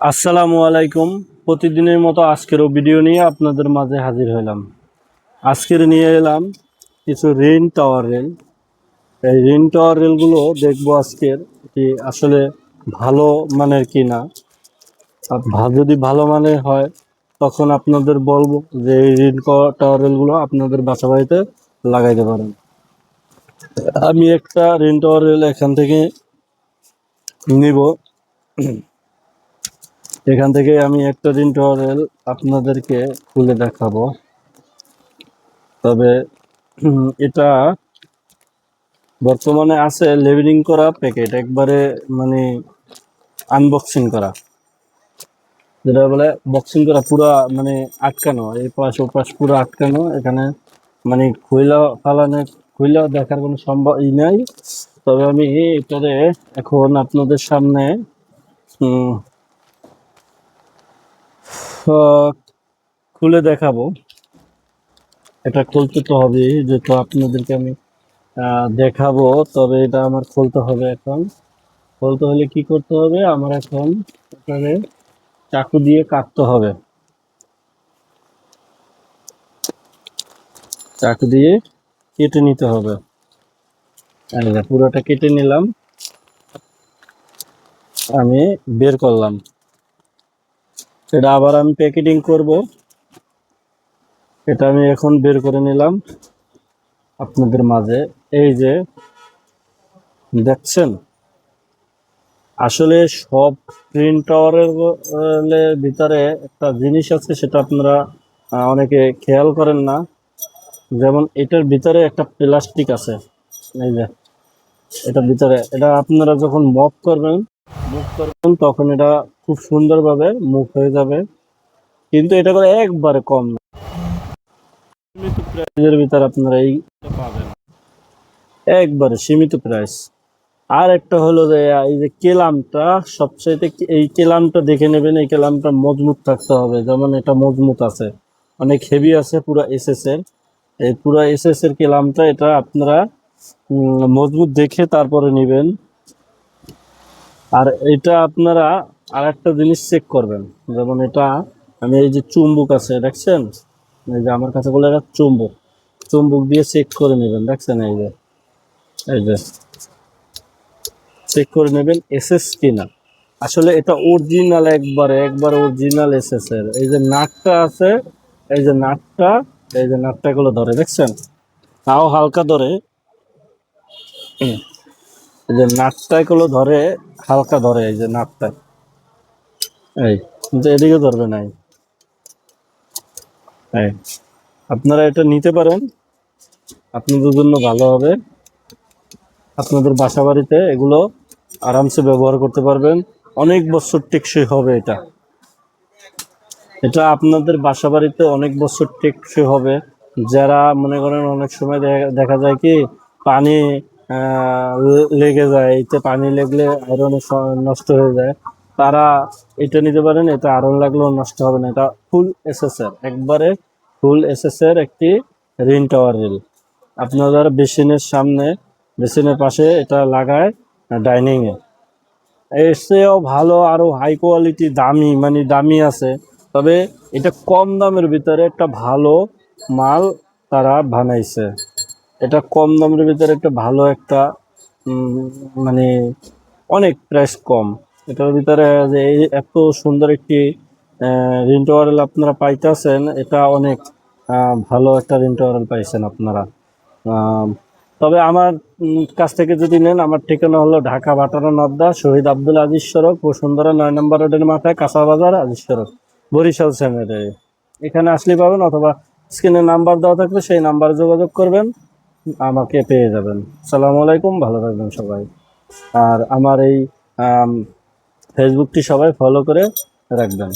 আসসালামু আলাইকুম। প্রতিদিনের মতো আজকেরও ভিডিও নিয়ে আপনাদের মাঝে হাজির হলাম আজকের নিয়ে এলাম কিছু রেন টাওয়ার রেল। এই রেন টাওয়ার রেলগুলো দেখব আজকের কি আসলে ভালো মানের কি না। যদি ভালো মানের হয়, তখন আপনাদের বলব যে এই রেন টাওয়ার রেলগুলো আপনাদের বাসা বাড়িতে লাগাইতে পারেন। আমি একটা রেন টাওয়ার রেল এখান থেকে নিব। এখান থেকে আমি একটা দিন টরেল আপনাদেরকে খুলে দেখাবো। তবে এটা বর্তমানে আছে লেবেলিং করা প্যাকেট একবারে মানে আনবক্সিং করা। যেটা বলে বক্সিং করা, পুরা মানে আটকানো, এই পাশ ও পাশ পুরো আটকানো, এখানে মানে খুইলা ফালানো খুইলা দেখার কোনো সম্ভব, ই নাই। তবে আমি এটারে এখন আপনাদের সামনে খুলে দেখাবো। এটা খুলতে তো হবে যেহেতু আপনাদেরকে আমি দেখাবো, তবে এটা আমার খুলতে হবে এখন। খুলতে হলে কি করতে হবে? আমার এখন এখানে চাকু দিয়ে কাটতে হবে। চাকু দিয়ে কেটে নিতে হবে। পুরোটা কেটে নিলাম। আমি বের করলাম। এটা আবার আমি প্যাকেটিং করব। এটা আমি এখন বের করে নিলাম আপনাদের মাঝে। এই যে, দেখছেন? আসলে সব ট্রেন টাওয়ারের ভিতরে একটা জিনিস আছে, সেটা আপনারা অনেকে খেয়াল করেন না। যেমন এটার ভিতরে একটা প্লাস্টিক আছে। এই যে, এটার ভিতরে। এটা আপনারা যখন মপ করবেন মুভ করবেন তখন এটা খুব সুন্দরভাবে মুভ হয়ে যাবে। কিন্তু এটা করে একবারে কম না। সীমিত প্রাইসের ভিতরে আপনারা এই পাবেন। একবারে সীমিত প্রাইস। আর একটা হলো যে, এই যে কেলামটা, সবচাইতে এই কেলামটা দেখে নেবেন, এই কেলামটা মজবুত থাকতে হবে। যেমন এটা মজবুত আছে, অনেক হেভি আছে পুরো এসএস এর। এই পুরো এসএস এর কেলামটা এটা আপনারা মজবুত দেখে তারপরে নেবেন। আর এটা আপনারা আর একটা জিনিস চেক করবেন। যেমন এটা আমি এই যে চুম্বুক আছে, দেখছেন? এই যে আমার কাছে বলে এটা চুম্বক। চুম্বক দিয়ে চেক করে নেবেন, দেখছেন? এই যে এই যে। চেক করে নেবেন এসএস কিনা। আসলে এটা অরিজিনাল একবারে, একবার অরিজিনাল এসএস এর। এই যে নাটটা আছে, এই যে নাটটা এই যে নাটটা গুলো ধরে, দেখছেন? তাও হালকা ধরে। এই যে নাটটা গুলো ধরে হালকা ধরে এই যে নাটটা এই। কিন্তু এদিকে ধরবে নাই এই। আপনারা এটা নিতে পারেন। আপনাদের জন্য ভালো হবে আপনাদের বাসা বাড়িতে এগুলো আরামসে ব্যবহার করতে পারবেন। অনেক বছর টেকসই হবে এটা। এটা আপনাদের বাসা বাড়িতে অনেক বছর টেকসই হবে। যারা মনে করেন অনেক সময় দেখা- যায় কি পানি লেগে যায়, এতে পানি লেগলে আয়রন নষ্ট হয়ে যায়। তারা এটা নিতে পারেন এটা আয়রন লাগলেও নষ্ট হবে না। এটা ফুল এসএসআর একবারে ফুল এসএসআর একটি রিন টাওয়ার রিল আপনারা বেসিনের সামনে, বেসিনের পাশে এটা লাগায় ডাইনিংয়ে এ। এর চেয়েও ভালো আরও হাই কোয়ালিটি দামি মানে দামি আছে। তবে এটা কম দামের ভিতরে একটা ভালো মাল তারা বানাইছে। এটা কম দামের ভিতরে একটা ভালো একটা মানে অনেক প্রাইস কম। এটার ভিতরে যে এত সুন্দর একটি রিন্টোয়ারেল আপনারা পাইতেছেন, এটা অনেক ভালো একটা রিন্টোয়ারেল পাইছেন আপনারা। তবে আমার কাছ থেকে যদি নেন, আমার ঠিকানা হলো ঢাকা বাটারা নদ্দা, শহীদ আব্দুল আজিজ সড়ক, বসুন্ধরা নয় নম্বর রোডের মাথায়, কাঁচা বাজার, আজিজ সড়ক, বরিশাল সেমেটারি এখানে আসলে পাবেন অথবা স্ক্রিনে নাম্বার দেওয়া থাকলে সেই নাম্বারে যোগাযোগ করবেন। আমাকে পেয়ে যাবেন। সালাম আলাইকুম, ভালো থাকবেন সবাই। আর আমার এই ফেসবুকটি সবাই ফলো করে রাখবেন।